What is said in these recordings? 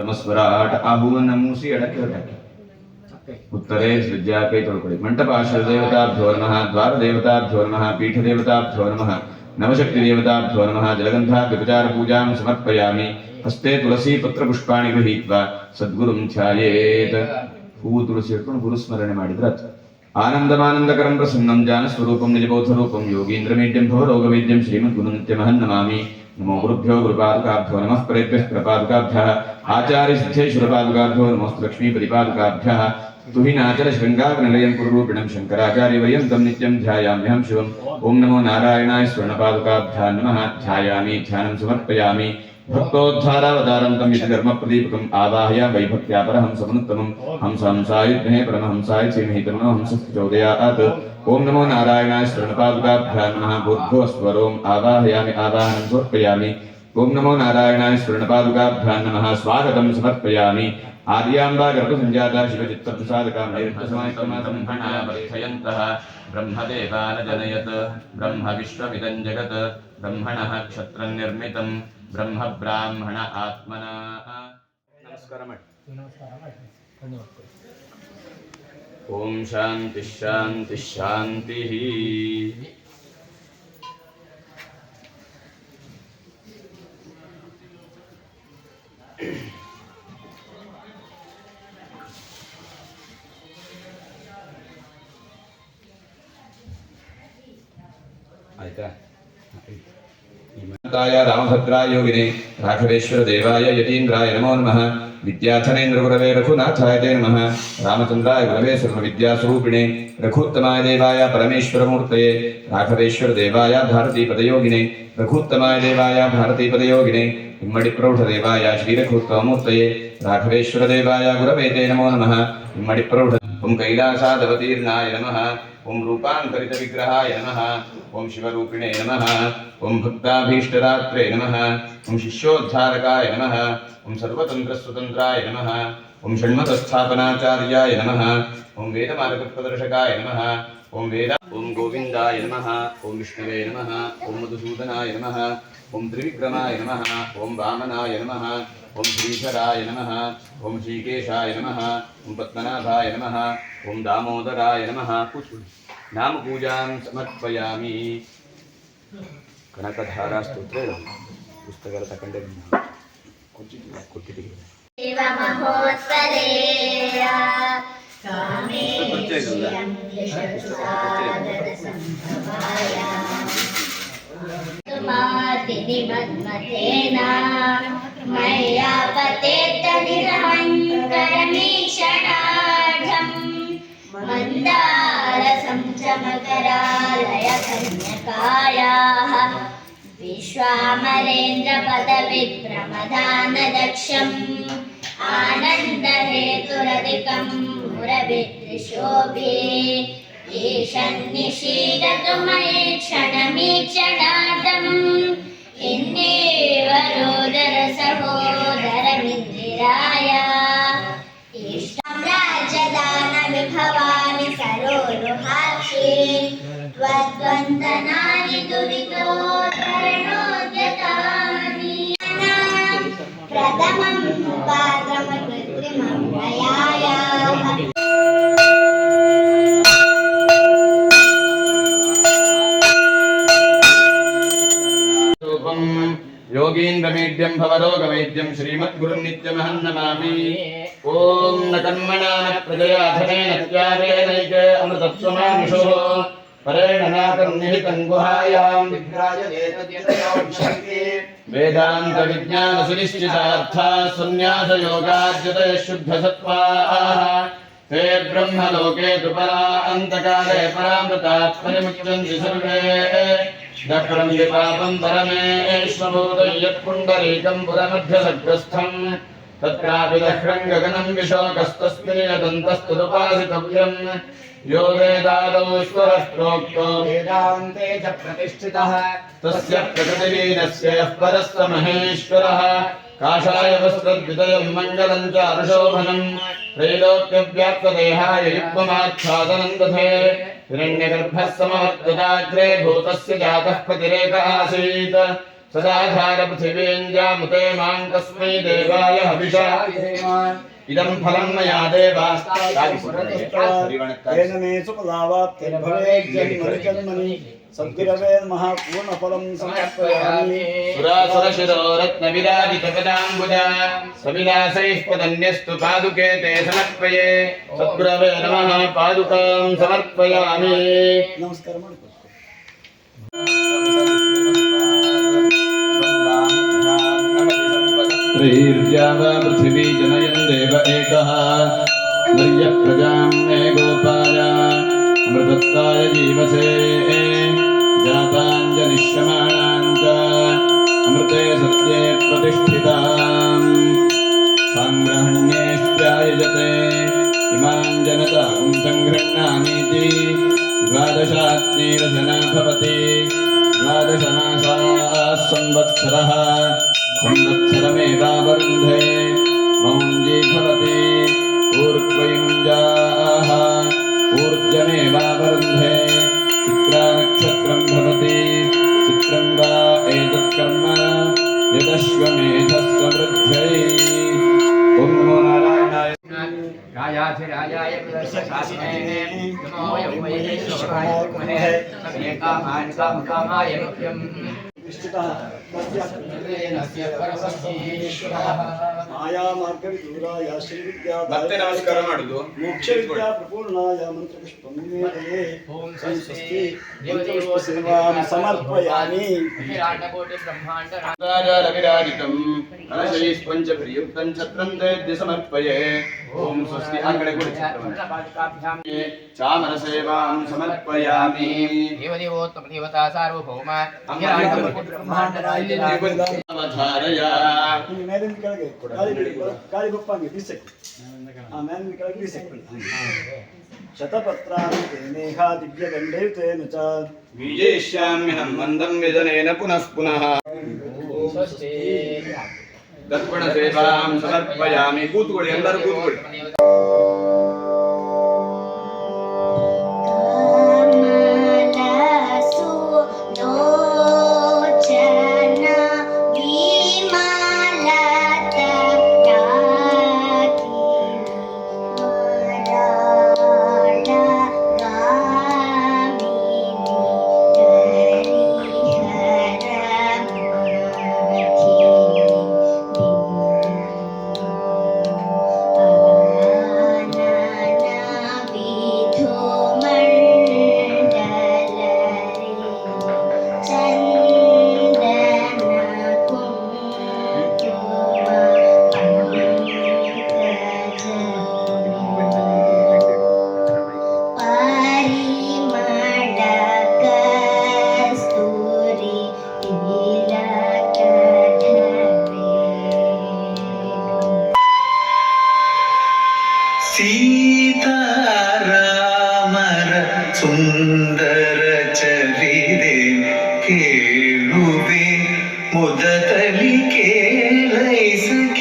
ತಮಸ್ವರಾಟ್ ಆಹುವನ್ನ ಮೂಸಿ ಎಡಕ್ಕೆ ಹೊರಟಾಕಿ उत्तरे सृज्यापे तोळ्पडि मण्टपाश्रदेवताभ्यो नमः द्वारदेवताभ्यो नमः पीठदेवताभ्यो नमः नवशक्तिदेवताभ्यो नमः जलगन्धाभ्यपचारपूजां समर्पयामि हस्ते तुलसीपत्रपुष्पाणि गृहीत्वा सद्गुरुं ध्यायेत् ಹೂವು ತುಳಸಿ ಹಿಡ್ಕೊಂಡು ಗುರುಸ್ಮರಣೆ ಮಾಡಿದ್ರೆ ಆತು. ಆನಂದಮಾನಂದಕರಂ ಪ್ರಸನ್ನಂ ಜಾನಸ್ವರೂಪಂ ನಿಜಬೋಧರೂಪಂ ಯೋಗೀಂದ್ರಮೇಡ್ಯಂ ಭವರೋಗವೇದ್ಯಂ ಶ್ರೀಮದ್ಗುರುನಿತ್ಯಮಹಂ ನಮಾಮಿ ನಮೋ नमो गुरुभ्यो गुरुपादुकाभ्यो नमः परेभ्यः प्रपादुकाभ्यः आचार्यसिद्धेश्वरपादुकाभ्यो नमोऽस्तु लक्ष्मीपरिपादुकाभ्यः तुहिनाचरशृङ्गाग्निलयं गुरुरूपिणं शङ्कराचार्यवर्यं तं नित्यं ध्यायाम्यहं शिवम्। ॐ नमो नारायणाय स्वर्णपादुकाभ्या नमः। ध्यायामि, ध्यानं समर्पयामि। भक्तोद्धारावतारं तं यत् कर्मप्रदीपकम् आवाहय वैभक्त्या परमहंसाय धीमहि तन्नो हंसः ओम नमो नारायणाय श्रवणपादुकाभ्या नमः। भूर्भुवस्वरोम् आवाहयामि आवाहनं समर्पयामि। ओम नमो नारायणाय श्रवणपादुकाभ्या नम। स्वागतं समर्पयामि। आर्याम्बा गर्भसञ्जाता शिवचित्तप्रसादकां नैर्भसमायकमासम्भणा परिक्षयन्तः ब्रह्मदेवानजनयत्। ब्रह्मविश्वमिदं जगत् ब्रह्मणः क्षत्रनिर्मितं ब्रह्मब्राह्मण आत्मना। नमस्कारः धन्यवादः. ओम शांति शांति शांति। आयता। य रामभद्राय योगिने राघवेश्वरदेवाय यतीन्द्राय नमो नमः। विद्याधनेन्द्रगुरवे रघुनाथाय ते नमः। रामचन्द्राय गुरवे सर्वविद्यास्वरूपिणे रघुत्तमाय देवाय परमेश्वरमूर्तये राघवेश्वरदेवाय भारतीपदयोगिने रघुत्तमाय देवाय भारतीपदयोगिने इम्मडिप्रौढदेवाय श्रीरघुत्तममूर्तये राघवेश्वरदेवाय गुरवे ते नमो नमः। इम्मडिप्रौढ कैलासादवतीर्णाय नमः ॐ रूपान्तरितविग्रहाय नमः ॐ शिवरूपिणे नमः ॐ भक्ताभीष्टदात्रे नमः ॐ शिष्योद्धारकाय नमः ॐ सर्वतन्त्रस्वतन्त्राय नमः ॐ षण्मतस्थापनाचार्याय नमः ॐ वेदमार्गप्रदर्शकाय नमः ॐ वेद ॐ गोविन्दाय नमः ॐ विष्णवे नमः ॐ मधुसूदनाय नमः ॐ त्रिविक्रमाय नमः ॐ वामनाय नमः ॐ श्रीधराय नमः ॐ श्रीकेशाय नमः ॐ पद्मनाभाय नमः ॐ दामोदराय नमः नामपूजां समर्पयामि ಕನಕಧಾರಾ ಸ್ತೋತ್ರ ಪುಸ್ತಕ ತಗೊಂಡೆ ಕೊಟ್ಟಿದ್ದೀವಿ ಶಿವಮಹೋತ್ಸವೇ मन्मथेन ढं मन्दारमकरालय कन्यकाराः विश्वामरेन्द्रपदविप्रमदान दक्षम् आनन्दहेतुरधिकं रशोभेशन्निशीलतु मेक्षम् योगीन्द्रमेड्यं भवरोगमेद्यं श्रीमद्गुरुनित्यमहं नमामि ॐ न कर्मणा न प्रजया धनेन त्यागेनैके अमृतत्वमानुषो। परेण नाकर्निहितं गुहायां वेदान्तविज्ञानसुनिश्चितार्था सन्न्यासयोगाद्यते शुद्धसत्त्वाः ते ब्रह्मलोके तु परा अन्तकाले परामृतात् परिमुच्यन्ति सर्वे। परमेश्वभूतं पुरमध्यसग्रस्थम् तत्रापि दह्रं गगनं विशोकस्तस्मिन्यदन्तस्तदुपासितव्यम् यो वेदादौ ईश्वरः प्रोक्तो वेदान्ते च प्रतिष्ठितः। तस्य परस्य महेश्वरः। काषाय वस्त्रद्वितयं मङ्गलं च अर्शोभनम् त्रैलोक्यव्याप्तदेहाय युग्ममाच्छादनं दधे। हिरण्यगर्भः समवर्तदाग्रे भूतस्य जातः प्रतिरेक आसीत्। सदाधारपृथिवीञ्जामुते माम् तस्मै देवाय हविषा। इदम् फलम् मया సద్గురవే మహాపూర్ణ ఫలం సమర్పయామి సురాసురశిరో రత్నవిరాజితపదాంబుజ సవిలాసైః పదన్యస్తు పాదుకే తే సమర్పయే సద్గురవే నమః పాదుకాం సమర్పయామి నమస్కారం పృథివీ జనయం దేవ ఏక ప్రజాం మే గోపాలా एकः निर्यः प्रजां मे गोपाय अमृतत्वाय जीवसे जाताञ्जनिष्यमाणां च अमृते सत्ये प्रतिष्ठिताम्। साङ्ग्रहण्येष्ट्यायजते इमां जनतां सङ्गृह्णामीति। द्वादशात्मेरशना भवति, द्वादशमासाः संवत्सरः। यदश्वमेधः समृद्ध्यै ॐ नमो नारायणाय राजाधिराजाय प्रदर्शशासिने नमो यौवयेश्वराय कुमहे समेकामान् कामकामाय ಮಾಯಾ ಮಾರ್ಗ ದೂರಾಯ ಶ್ರೀ ವಿದ್ಯಾ ಮತ್ತೆ ನಮಸ್ಕಾರ ಮಾಡುದು ಮೋಕ್ಷ ವಿದ್ಯಾ ಪ್ರಪೂರ್ಣಾಯ ಮಂತ್ರ ಪುಷ್ಪಂ ನಿವೇದಯೇ ಓಂ ಸ್ವಸ್ತಿ ಮಂತ್ರ ಪುಷ್ಪ ಸೇವಾಂ ಸಮರ್ಪಯಾಮಿ ವಿರಾಟಕೋಟಿ ಬ್ರಹ್ಮಾಂಡ ರಾಜಾಜ ರವಿರಾಜಿತಂ ಅನಶಯೀಸ್ ಪಂಚ ಪ್ರಯುಕ್ತಂ ಛತ್ರಂ ದೈತ್ಯ ಸಮರ್ಪಯೇ ಓಂ ಸ್ವಸ್ತಿ ಆಕಡೆ ಕೊಡಿ ಛತ್ರಂ ಚಾಮರ ಸೇವಾಂ ಸಮರ್ಪಯಾಮಿ ದೇವದೇವೋತ್ತಮ ದೇವತಾ ಸಾರ್ವಭೌಮ ಬ್ರಹ್ಮಾಂಡ ರಾಜ ಧಾರಯ ನಿವೇದನೆ ಕೆಳಗೆ ಕೊಡ ಗಾಳಿ ನಡೀತದೆ ಗಾಳಿ ಆ ಮ್ಯಾನಿನ ಕೆಳಗೆ ಬಿಸೆಕ್ ಶತಪತ್ರ ನೇಹ ದಿವ್ಯ ಗಂಡೇತೇನು ಚ. ವಿಜಯಿಷ್ಯಾಮ್ಯಹಂ ಮಂದಂ ವ್ಯಜನೇನ ಪುನಃ ಪುನಃ. ದರ್ಪಣ ಸೇವಾಂ ಸಮರ್ಪಯಾಮಿ. ಕೂತ್ಕೊಳ್ಳಿ ಎಲ್ಲರೂ ಕೂತ್ಕೊಳ್ಳಿ. place.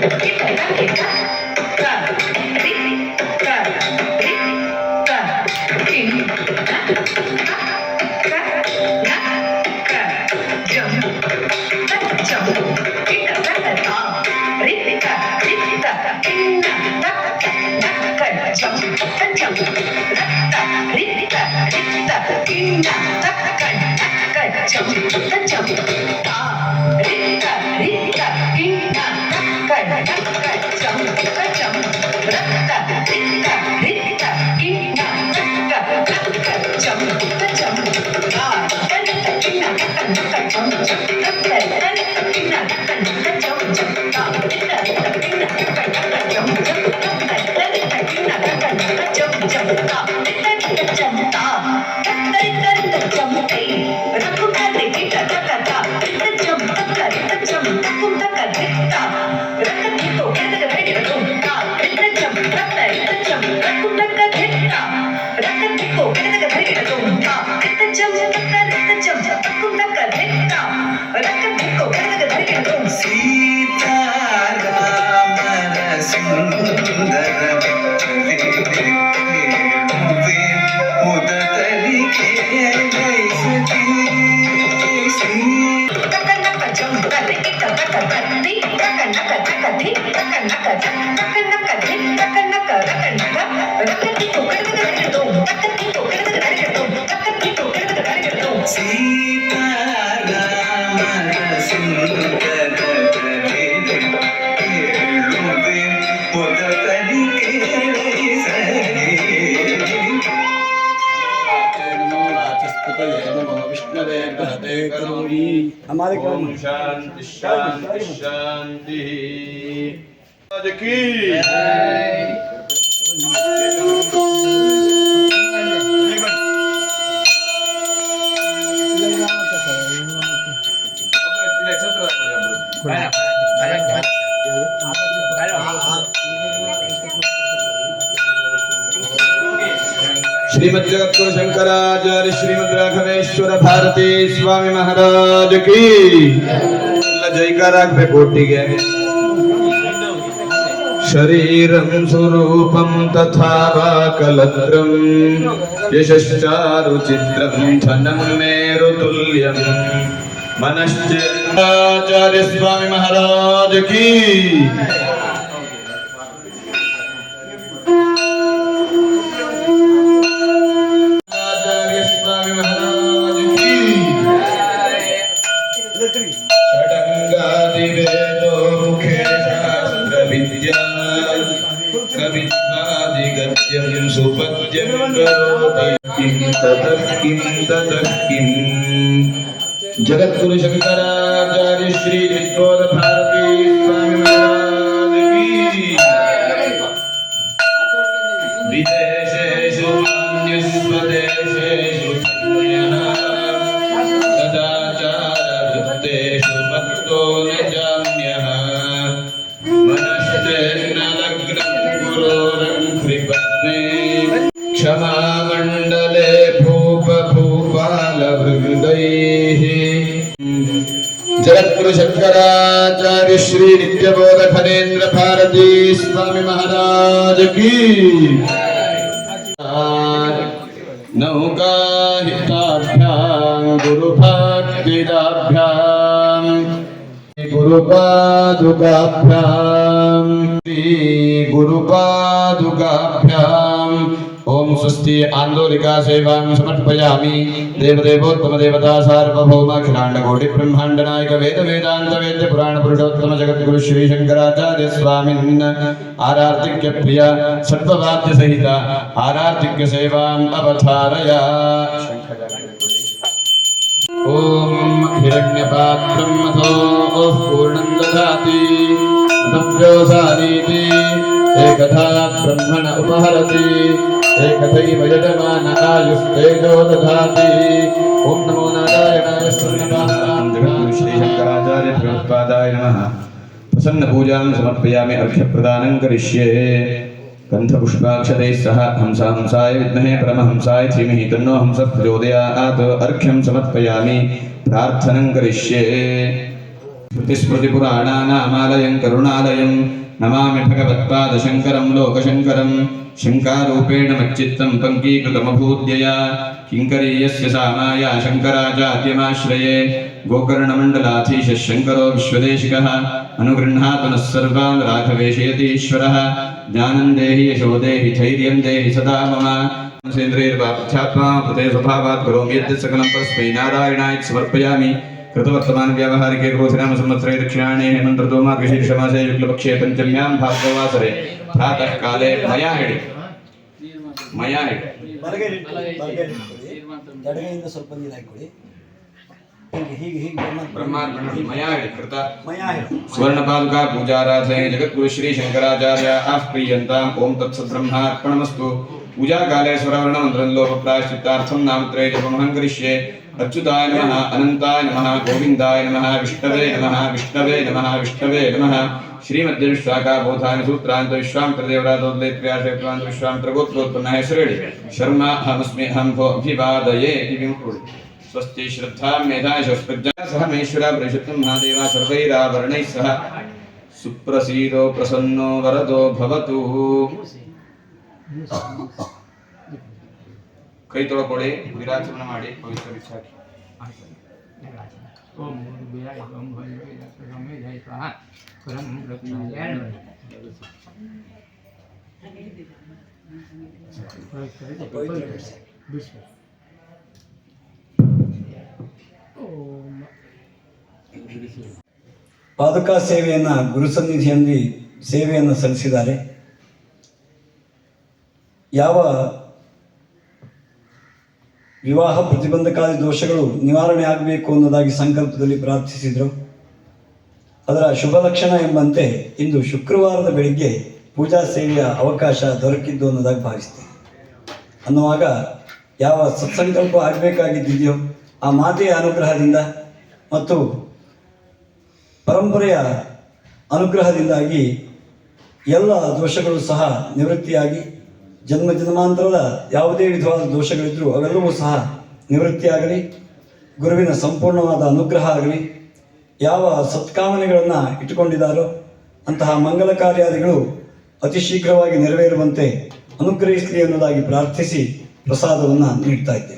Get the bucket, get the bucket, Shrimad Jagat Guru Shankaracharya Shrimad Raghaveshwara Bharti Swami Maharaj की। जयकाराग पे कोटि गए शरीरं स्वरूपं तथा वा कलत्रं धनम धनं मेरुतुल्यं। मनश्च आचार्य स्वामी महाराज की। जगद्गुरु शंकराचार्य महाराज की। नौकाहिताभ्यां गुरुभक्तिदाभ्यां गुरुपादुकाभ्यां श्रीगुरुपादुकाभ्याम् स्वस्ति आंदोलिका सेवां समर्पयामि। देवदेवोत्तम देवता सार्वभौम अखिलांड कोटि ब्रह्मांड नायक वेद वेदांत वेद्य पुराण पुरुषोत्तम जगत गुरु श्री शंकराचार्य स्वामिन् आरार्तिक्य प्रिय सर्ववाद्य सहित आरार्तिक्य सेवाम् अवधारय। ॐ हिरण्यपात्रं मथो पूर्णं ददाति। तव्योसानीति एकधा ब्रह्मण उपहरति। एकथैव यजमान आयुस्तेजो दधाति ॐ नमो नारायणाय श्रीशङ्कराचार्य भगवत्पादाय नमः। प्रसन्नपूजां समर्पयामि अर्घ्यप्रदानं करिष्ये। गन्धपुष्पाक्षतैः सह हंसांसाय विद्महे परमहंसाय धीमहि तन्नो हंसः अर्घ्यं समर्पयामि। प्रार्थनं करिष्ये। श्रुतिस्मृतिपुराणानामालयं, करुणालयं नमामि भगवत्पादशङ्करं, लोकशङ्करं, शङ्कारूपेण मच्चित्तं पङ्कीकृतमभूद्यया। किङ्करीयस्य सामाया शङ्कराचार्यमाश्रये गोकर्णमण्डलाधीशः शङ्करो विश्वदेशिकः अनुगृह्णातु नः सर्वान् राघवेशयतीश्वरः ज्ञानं देहि यशो देहि धैर्यं देहि सदा मम। सेन्द्रियर्वाध्यात्मा प्रते स्वभावात् करोमि यद्यत् सकलं परस्मै नारायणाय समर्पयामि। कृतवर्तमान व्यावहारिके क्रोधिनाम संवत्सरे दक्षिणाणे हेमन्त ऋतौ मार्गशीर्षमासे शुक्लपक्षे पञ्चम्यां भार्गवासरे प्रातः काले मया हिडि मया हिडि ಬಲಗೈ ಇಟ್ಕೊಳ್ಳಿ, ಬಲಗೈ ಇಟ್ಕೊಳ್ಳಿ. ಎಡಗೈಯಿಂದ ಸ್ವಲ್ಪ ನೀರು ಹಾಕೊಳ್ಳಿ ಹೀಗೆ ಹೀಗೆ ಹೀಗೆ ಬ್ರಹ್ಮ- ब्रह्मार्पणं मया हिडि कृत ಮಯ ಹಿಡಿ. सुवर्णपादुका पूजाराधने जगद्गुरु श्री शंकराचार्य प्रीयन्ताम् ॐ तत्सद्ब्रह्मार्पणमस्तु पूजाकाले स्वरवर्णमन्त्रं लोपप्रायश्चित्तार्थं नामत्रये जपमहं करिष्ये अच्युताय नमः, अनन्ताय नमः, गोविन्दाय नमः, विष्णवे नमः विष्णवे नमः विष्णवे नमः। श्रीमद्यविश्वाकाबोधानि सूत्रान्त विश्वामित्रदेवरादोल्लेत्र्याशेप्रान्त विश्वामित्रगोत्रोत्पन्नः श्रेणि शर्म, अहमस्मि अहं भो अभिवादये इति स्वस्ति श्रद्धां मेधाय शस्त्रज्ञा सह मेश्वरा परिषत्तुं महादेवा सर्वैराभरणैः सह। सुप्रसीदो प्रसन्नो वरदो भवतु। ಕೈ ತೊಳ್ಕೊಳ್ಳಿ ವಿರಾಚರಣೆ ಮಾಡಿ ಪವಿತ್ರಿಸಾಕಿ ಓಂ ಪಾದುಕಾ ಸೇವೆಯನ್ನ ಗುರು ಸನ್ನಿಧಿಯಲ್ಲಿ ಸೇವೆಯನ್ನು ಸಲ್ಲಿಸಿದ್ದಾರೆ. ಯಾವ ವಿವಾಹ ಪ್ರತಿಬಂಧಕಾದಿ ದೋಷಗಳು ನಿವಾರಣೆ ಆಗಬೇಕು ಅನ್ನೋದಾಗಿ ಸಂಕಲ್ಪದಲ್ಲಿ ಪ್ರಾರ್ಥಿಸಿದರು. ಅದರ ಶುಭ ಲಕ್ಷಣ ಎಂಬಂತೆ ಇಂದು ಶುಕ್ರವಾರದ ಬೆಳಿಗ್ಗೆ ಪೂಜಾ ಸೇವೆಯ ಅವಕಾಶ ದೊರಕಿದ್ದು ಅನ್ನೋದಾಗಿ ಭಾವಿಸ್ತೇನೆ. ಅನ್ನುವಾಗ ಯಾವ ಸತ್ಸಂಕಲ್ಪ ಆಗಬೇಕಾಗಿದ್ದಿದೆಯೋ ಆ ಮಾತೆಯ ಅನುಗ್ರಹದಿಂದ ಮತ್ತು ಪರಂಪರೆಯ ಅನುಗ್ರಹದಿಂದಾಗಿ ಎಲ್ಲ ದೋಷಗಳು ಸಹ ನಿವೃತ್ತಿಯಾಗಿ ಜನ್ಮ ಜನ್ಮಾಂತರದ ಯಾವುದೇ ವಿಧವಾದ ದೋಷಗಳಿದ್ದರೂ ಅವೆಲ್ಲವೂ ಸಹ ನಿವೃತ್ತಿಯಾಗಲಿ ಗುರುವಿನ ಸಂಪೂರ್ಣವಾದ ಅನುಗ್ರಹ ಆಗಲಿ, ಯಾವ ಸತ್ಕಾಮನೆಗಳನ್ನು ಇಟ್ಟುಕೊಂಡಿದ್ದಾರೋ ಅಂತಹ ಮಂಗಲ ಕಾರ್ಯಾದಿಗಳು ಅತಿ ಶೀಘ್ರವಾಗಿ ನೆರವೇರುವಂತೆ ಅನುಗ್ರಹಿಸಲಿ ಅನ್ನೋದಾಗಿ ಪ್ರಾರ್ಥಿಸಿ ಪ್ರಸಾದವನ್ನು ನೀಡ್ತಾ ಪ್ರಾಪ್ತಿರಸ್ತು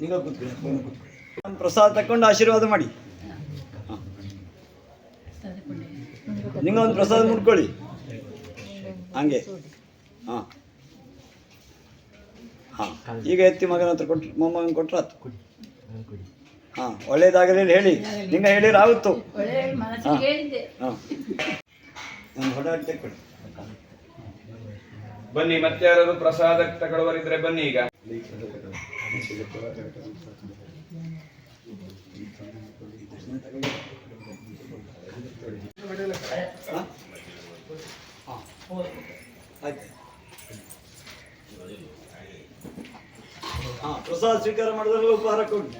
ಕೂತ್ಕೊಳ್ಳಿ ಪ್ರಸಾದ ತಕೊಂಡು ಆಶೀರ್ವಾದ ಮಾಡಿ. ನಿಂಗೊಂದು ಪ್ರಸಾದ ಮುಟ್ಕೊಳ್ಳಿ. ಹಂಗೆ. ಹಾಂ. ಹಾಂ. ಈಗ ಎತ್ತಿ ಮಗನ ಹತ್ರ ಕೊಟ್ಟು ಮೊಮ್ಮಗನ ಕೊಟ್ರ ಆತು. ಹಾಂ. ಒಳ್ಳೇದಾಗಲಿ ಹೇಳಿ. ನಿಂಗೆ ಹೇಳಿರ ಆಗುತ್ತು. ಹಾಂ. ಹಾಂ. ಒಂದು ಹೊಡ ತೆಕ್ಕೊಡಿ ಬನ್ನಿ, ಮತ್ತೆ ಯಾರಾದ್ರು ಪ್ರಸಾದ ತಗೊಳ್ಳೋರಿದ್ರೆ ಬನ್ನಿ ಈಗ. ಹಾಂ ಪ್ರಸಾದ ಸ್ವೀಕಾರ ಮಾಡಿದ್ರೆ ಉಪಹಾರ ಕೊಡಿ.